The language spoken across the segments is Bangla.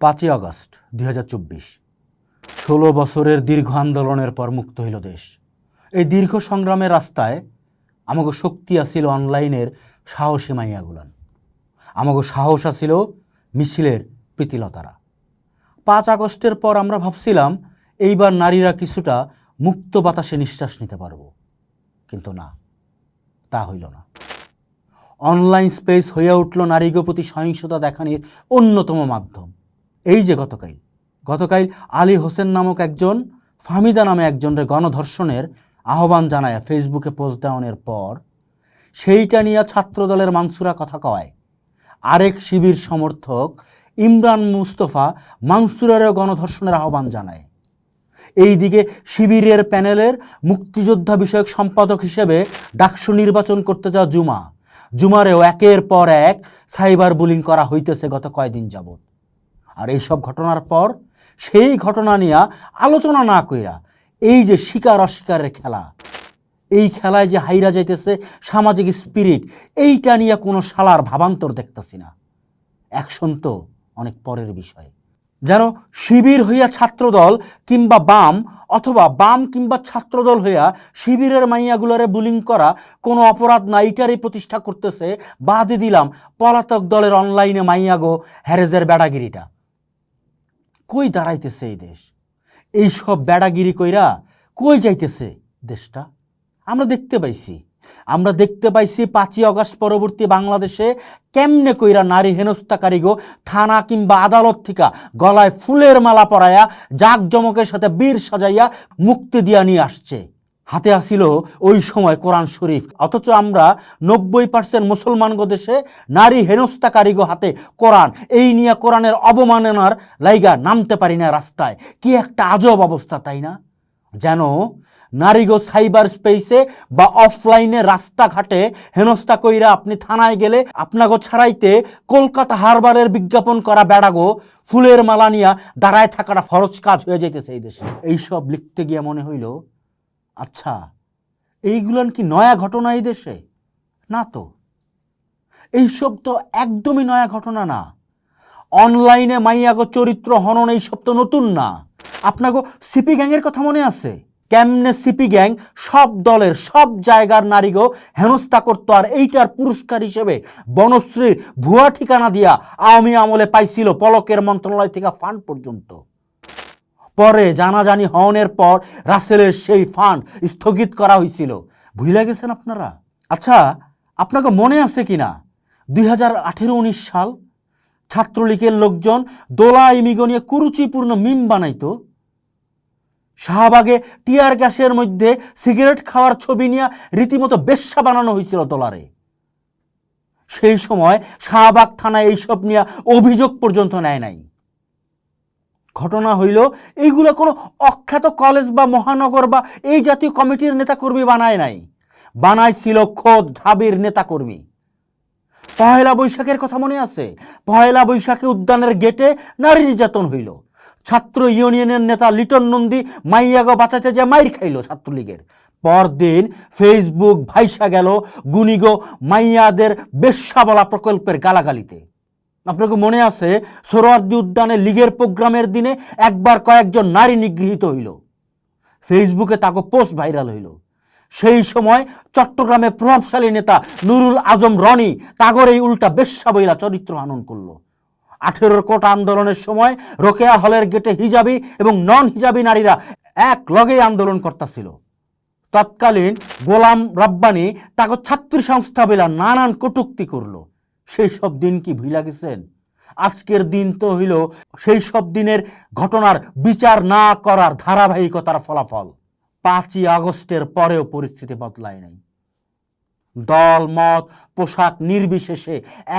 পাঁচই আগস্ট, দুই হাজার চব্বিশ। ষোলো বছরের দীর্ঘ আন্দোলনের পর মুক্ত হইল দেশ। এই দীর্ঘ সংগ্রামের রাস্তায় আমাকে শক্তি আসিল অনলাইনের সাহসী মাইয়াগুলান। আমাকে সাহস আসিল মিছিলের প্রীতিলতারা। পাঁচ আগস্টের পর আমরা ভাবছিলাম, এইবার নারীরা কিছুটা মুক্ত বাতাসে নিঃশ্বাস নিতে পারব। কিন্তু না, তা হইল না। অনলাইন স্পেস হইয়া উঠল নারীগো প্রতি সহিংসতা দেখানির অন্যতম মাধ্যম। এই যে গতকাল গতকাল আলী হোসেন নামক একজন ফামিদা নামে একজনের গণধর্ষণের আহ্বান জানায় ফেসবুকে পোস্ট দেওয়ানোর পর, সেইটা নিয়ে ছাত্রদলের মানসুরা কথা কয়। আরেক শিবির সমর্থক ইমরান মুস্তফা মানসুরারও গণধর্ষণের আহ্বান জানায়। এইদিকে শিবিরের প্যানেলের মুক্তিযোদ্ধা বিষয়ক সম্পাদক হিসেবে ডাকসু নির্বাচন করতে যাওয়া জুমা। জুমারেও একের পর এক সাইবার বুলিং করা হইতেছে গত কয়দিন যাবৎ। আর এইসব ঘটনার পর সেই ঘটনা নিয়ে আলোচনা না কইরা এই যে শিকার অস্বীকারের খেলা, এই খেলায় যে হাইরা যাইতেছে সামাজিক স্পিরিট, এইটা নিয়ে কোনো শালার ভাবান্তর দেখতেছি না। অ্যাকশন তো অনেক পরের বিষয়। যেন শিবির হইয়া ছাত্রদল কিংবা বাম অথবা বাম কিংবা ছাত্রদল হইয়া শিবিরের মাইয়াগুলারে বুলিং করা কোনো অপরাধ না, এইটারই প্রতিষ্ঠা করতেছে বাদে দিলাম পলাতক দলের অনলাইনে মাইয়াগো, হ্যারেজের বেড়াগিরিটা। কই দাঁড়াইতেছে এই দেশ? এইসব বেড়াগিরি কইরা কই যাইতেছে দেশটা? আমরা দেখতে পাইছি। আমরা দেখতে পাইছি পাঁচই অগস্ট পরবর্তী বাংলাদেশে কেমনে কইরা নারী হেনস্থাকারীগো থানা কিংবা আদালত থেকে গলায় ফুলের মালা পরাইয়া জাঁকজমকের সাথে বীর সাজাইয়া মুক্তি দিয়া নিয়ে আসছে। হাতে আসিল ওই সময় কোরআন শরীফ। অথচ আমরা নব্বই পার্সেন্ট মুসলমানগো দেশে নারী হেনস্থাকারীগো হাতে কোরআন। এই নিয়ে কোরআনের অবমাননার লাইগা নামতে পারি না রাস্তায়। কি একটা আজব অবস্থা, তাই না? যেন নারীগো সাইবার স্পেসে বা অফলাইনে রাস্তাঘাটে হেনস্থা কইরা আপনি থানায় গেলে আপনাগো ছাড়াইতে কলকাতা হারবারের বিজ্ঞাপন করা বেড়াগো ফুলের মালা নিয়া দাঁড়ায় থাকাটা ফরজ কাজ হয়ে যাইতেছে এই দেশে। এইসব লিখতে গিয়ে মনে হইল আচ্ছা এইগুলান কি নয়া ঘটনা এই দেশে? না তো। এইসব তো একদমই নয়া ঘটনা না। অনলাইনে মাইয়াগো চরিত্র হনন এইসব তো নতুন না। আপনাগো সিপি গ্যাংয়ের কথা মনে আছে? কেমনে সিপি গ্যাং সব দলের সব জায়গার নারীগো হেনস্থা করতো আর এইটার পুরস্কার হিসেবে বনশ্রীর ভুয়া ঠিকানা দিয়া আওয়ামী আমলে পাইছিল পলকের মন্ত্রণালয় থেকে ফান্ড পর্যন্ত। পরে জানাজানি হওয়ার পর রাসেলের সেই ফান্ড স্থগিত করা হয়েছিল। ভুলে গেছেন আপনারা? আচ্ছা আপনাকে মনে আছে কি না দুই হাজার আঠেরো উনিশ সাল ছাত্রলীগের লোকজন দোলা ইমিগো নিয়ে কুরুচিপূর্ণ মিম বানাইতো। শাহবাগে টিয়ার গ্যাসের মধ্যে সিগারেট খাওয়ার ছবি নিয়ে রীতিমতো বেশ্যা বানানো হয়েছিল দোলারে। সেই সময় শাহবাগ থানায় এইসব নিয়ে অভিযোগ পর্যন্ত নেয় নাই। ঘটনা হইল, এইগুলো কোনো অখ্যাত কলেজ বা মহানগর বা এই জাতীয় কমিটির নেতাকর্মী বানায় নাই। বানাইছিল খোদ ঢাবির নেতাকর্মী। পহেলা বৈশাখের কথা মনে আছে? পহেলা বৈশাখে উদ্যানের গেটে নারী নির্যাতন হইল। ছাত্র ইউনিয়নের নেতা লিটন নন্দী মাইয়াগো বাঁচাতে যে মাইর খাইল ছাত্রলীগের। পরদিন ফেসবুক ভাইসা গেল গুনিগো মাইয়াদের বেশ্যা বলা প্রকল্পের গালাগালিতে। আপনাকে মনে আছে সোহরাওয়ার্দী উদ্যানে লীগের প্রোগ্রামের দিনে একবার কয়েকজন নারী নিগৃহীত হইল। ফেসবুকে তাকে পোস্ট ভাইরাল হইল। সেই সময় চট্টগ্রামে প্রভাবশালী নেতা নুরুল আজম রনি তাগর এই উল্টা বেশ্যা বইলা চরিত্র আনন করল। আঠেরোর কোটা আন্দোলনের সময় রোকেয়া হলের গেটে হিজাবি এবং নন হিজাবি নারীরা এক লগে আন্দোলন করতেছিল। তৎকালীন গোলাম রব্বানি তাকে ছাত্রী সংস্থা বেলা নানান কটুক্তি করল। সেই সব দিন কি ভুলা গেছেন? আজকের দিন তো হইল সেই সব দিনের ঘটনার বিচার না করার ধারাবাহিকতার ফলাফল। পাঁচই আগস্টের পরেও পরিস্থিতি বদলায় নাই। দল, মত, পোশাক নির্বিশেষে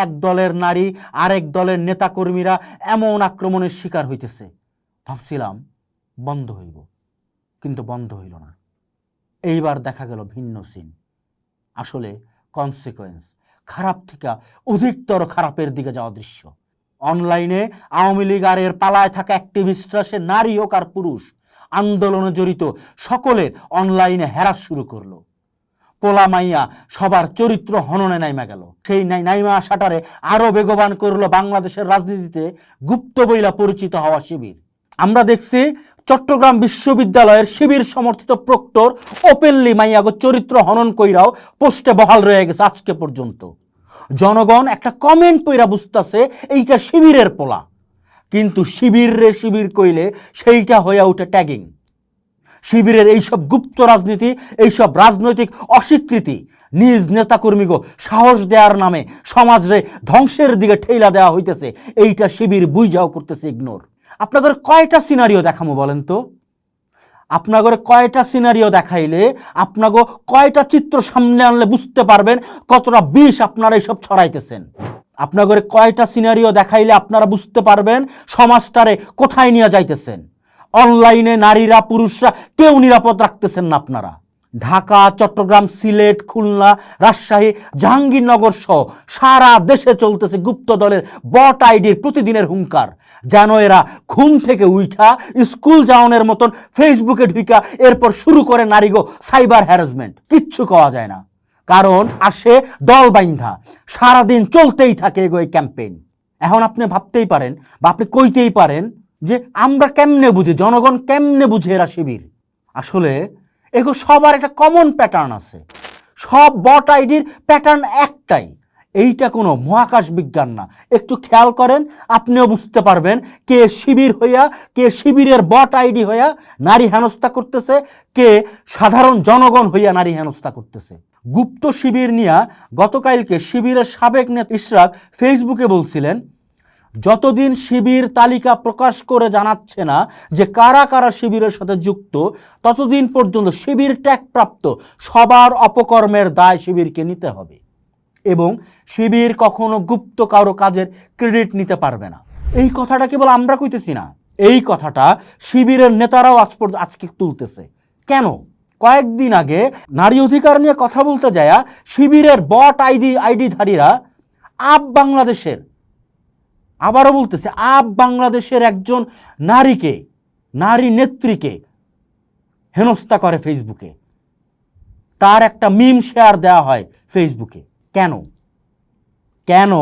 এক দলের নারী, আরেক দলের নেতাকর্মীরা এমন আক্রমণের শিকার হইতেছে। ভাবছিলাম, বন্ধ হইব, কিন্তু বন্ধ হইল না। এইবার দেখা গেল ভিন্ন সিন। আসলে কনসিকোয়েন্স খারাপ থেকে, অধিকতর খারাপের দিকে যাওয়া দৃশ্য। অনলাইনে আওয়ামী লীগ আর এর পালায় থাকা অ্যাক্টিভিস্টরা, সে নারী হোক আর পুরুষ, আন্দোলনে জড়িত, সকলের অনলাইনে হ্যারাস শুরু করল। পোলা মাইয়া সবার চরিত্র হননে নাইমা গেল। সেই নাই, নাইমা আসাটারে আরও বেগবান করল বাংলাদেশের রাজনীতিতে গুপ্ত বইলা পরিচিত হওয়া শিবির। আমরা দেখছি চট্টগ্রাম বিশ্ববিদ্যালয়ের শিবির সমর্থিত প্রক্টর ওপেনলি মাইয়াগো চরিত্র হনন কইরাও পোস্টে বহাল রয়ে গেছে আজকে পর্যন্ত। জনগণ একটা কমেন্ট পইরা বুঝতাছে, এইটা শিবিরের পোলা। কিন্তু শিবির রে শিবির কইলে সেইটা হয়ে ওঠে ট্যাগিং শিবিরের এইসব গুপ্ত রাজনীতি, এইসব রাজনৈতিক অস্বীকৃতি, নিজ নেতাকর্মীগো সাহস দেওয়ার নামে সমাজরে ধ্বংসের দিকে ঠেলা দেওয়া হইতেছে, এইটা শিবির বুঝাও করতেছে ইগনোর আপনাদের কয়টা সিনারিও দেখামো বলেন তো? আপনাগরে কয়টা সিনারিও দেখাইলে আপনাগো কয়টা চিত্র সামনে আনলে বুঝতে পারবেন কতটা বিষ আপনারা এইসব ছড়াইতেছেন? আপনাগরে কয়টা সিনারিও দেখাইলে আপনারা বুঝতে পারবেন সমাজটারে কোথায় নিয়ে যাইতেছেন? অনলাইনে নারীরা, পুরুষরা কেউ নিরাপদ রাখতেছেন না আপনারা। ঢাকা, চট্টগ্রাম, সিলেট, খুলনা, রাজশাহী, জাহাঙ্গীরনগর সহ সারা দেশে চলতেছে গুপ্ত দলের বট আইডির প্রতিদিনের হুঙ্কার। যেন এরা ঘুম থেকে উইঠা, স্কুল যাওয়ানোর মতন ফেসবুকে ঢুইকা, এরপর শুরু করে নারীগো সাইবার হ্যারাসমেন্ট। কিচ্ছু কওয়া যায় না। কারণ আসে দল বাইন্ধা। সারাদিন চলতেই থাকে এগো এই ক্যাম্পেইন। এখন আপনি ভাবতেই পারেন বা আপনি কইতেই পারেন যে আমরা কেমনে বুঝি, জনগণ কেমনে বুঝে এরা শিবির? আসলে এগো সবার একটা কমন প্যাটার্ন আছে। সব বট আইডির প্যাটার্ন একটাই। এইটা কোনো মহাকাশ বিজ্ঞান না। একটু খেয়াল করেন, আপনিও বুঝতে পারবেন কে শিবির হইয়া, কে শিবিরের বট আইডি হইয়া নারী হেনস্থা করতেছে, কে সাধারণ জনগণ হইয়া নারী হেনস্থা করতেছে। গুপ্ত শিবির নিয়া গতকালকে শিবিরের সাবেক নেতা ইশরাক ফেসবুকে বলছিলেন যতদিন শিবির তালিকা প্রকাশ করে জানাচ্ছে না যে কারা কারা শিবিরের সাথে যুক্ত, ততদিন পর্যন্ত শিবির ট্যাগপ্রাপ্ত সবার অপকর্মের দায় শিবিরকে নিতে হবে এবং শিবির কখনো গুপ্ত কারও কাজের ক্রেডিট নিতে পারবে না। এই কথাটা কেবল আমরা কইতেছি না। এই কথাটা শিবিরের নেতারাও আজ আজকে তুলতেছে। কেন? কয়েকদিন আগে নারী অধিকার নিয়ে কথা বলতে যায়া শিবিরের বট আইডি, আইডিধারীরা আপ বাংলাদেশের আবারও বলতেছে, আপ বাংলাদেশের একজন নারীকে, নারী নেত্রীকে হেনস্থা করে ফেসবুকে। তার একটা মিম শেয়ার দেওয়া হয় ফেসবুকে। কেন? কেন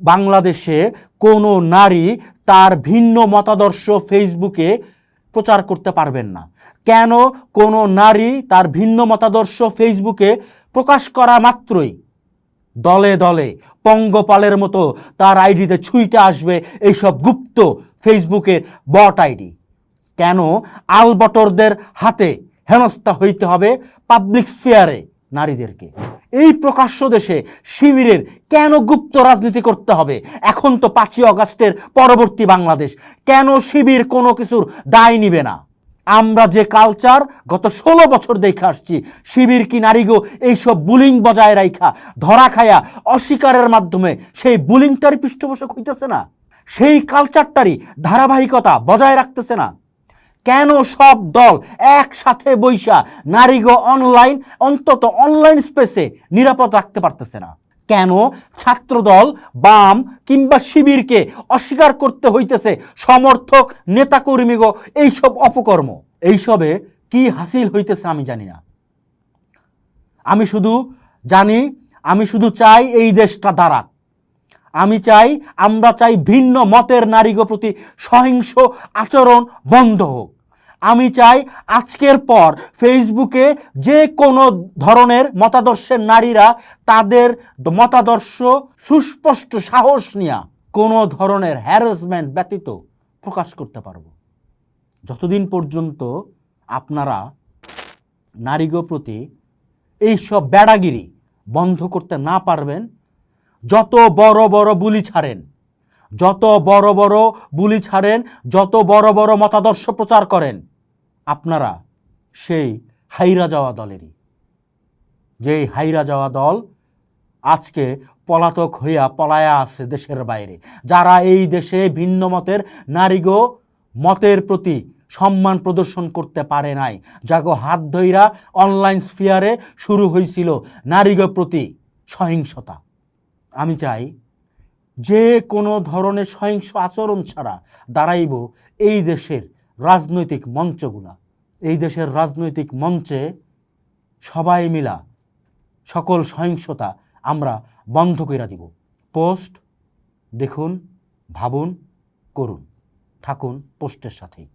বাংলাদেশে কোনো নারী তার ভিন্ন মতাদর্শ ফেসবুকে প্রচার করতে পারবেন না? কেন কোনো নারী তার ভিন্ন মতাদর্শ ফেসবুকে প্রকাশ করা মাত্রই দলে দলে পঙ্গপালের মতো তার আইডিতে ছুঁইতে আসবে এইসব গুপ্ত ফেসবুকের বট আইডি। কেন আলবটরদের হাতে হেনস্থা হইতে হবে পাবলিক স্ফিয়ারে নারীদেরকে? এই প্রকাশ্য দেশে শিবিরের কেন গুপ্ত রাজনীতি করতে হবে? এখন তো পাঁচই অগাস্টের পরবর্তী বাংলাদেশ। কেন শিবির কোনো কিছুর দায় নিবে না? আমরা যে কালচার গত ষোলো বছর দেখে আসছি, শিবির কি নারীগো এইসব বুলিং বজায় রাইখা, ধরা খায়া, অস্বীকারের মাধ্যমে সেই বুলিংটার পৃষ্ঠপোষক হইতেছে না। সেই কালচারটারই ধারাবাহিকতা বজায় রাখতেছে না। কেন সব দল একসাথে বৈশা নারীগো অনলাইন অন্তত অনলাইন স্পেসে নিরাপদ রাখতে পারতেছে না? কেন ছাত্রদল, বাম কিংবা শিবিরকে অস্বীকার করতে হইতেছে সমর্থক নেতাকর্মীগো এইসব অপকর্ম? এইসবে কি হাসিল হইতেছে আমি জানি না। আমি শুধু জানি, আমি শুধু চাই এই দেশটা দাঁড়াক। আমি চাই আমরা চাই ভিন্ন মতের নারীগো প্রতি সহিংস আচরণ বন্ধ হোক। আমি চাই আজকের পর ফেসবুকে যে কোনো ধরনের মতাদর্শের নারীরা তাদের মতাদর্শ, সুস্পষ্ট সাহস নিয়ে কোনো ধরনের হ্যারাসমেন্ট ব্যতীত প্রকাশ করতে পারব। যতদিন পর্যন্ত আপনারা নারীগো প্রতি এইসব বেড়াগিরি বন্ধ করতে না পারবেন, যত বড় বড় বুলি ছাড়েন, যত বড় বড় বুলি ছাড়েন, যত বড় বড় মতাদর্শ প্রচার করেন আপনারা সেই হাইরা যাওয়া দলেরই। যেই হাইরা যাওয়া দল আজকে পলাতক হইয়া পলায়া আছে দেশের বাইরে। যারা এই দেশে ভিন্ন মতের নারীগো মতের প্রতি সম্মান প্রদর্শন করতে পারে নাই। যাগো হাত ধইরা অনলাইন স্ফিয়ারে শুরু হয়েছিল নারীগো প্রতি সহিংসতা। আমি চাই যে কোনো ধরনের সহিংস আচরণ ছাড়া দাঁড়াইব এই দেশের রাজনৈতিক মঞ্চগুলা। এই দেশের রাজনৈতিক মঞ্চে সবাই মিলা সকল সহিংসতা আমরা বন্ধ করে দিব। পোস্ট, দেখুন, ভাবুন, করুন, থাকুন পোস্টের সাথেই।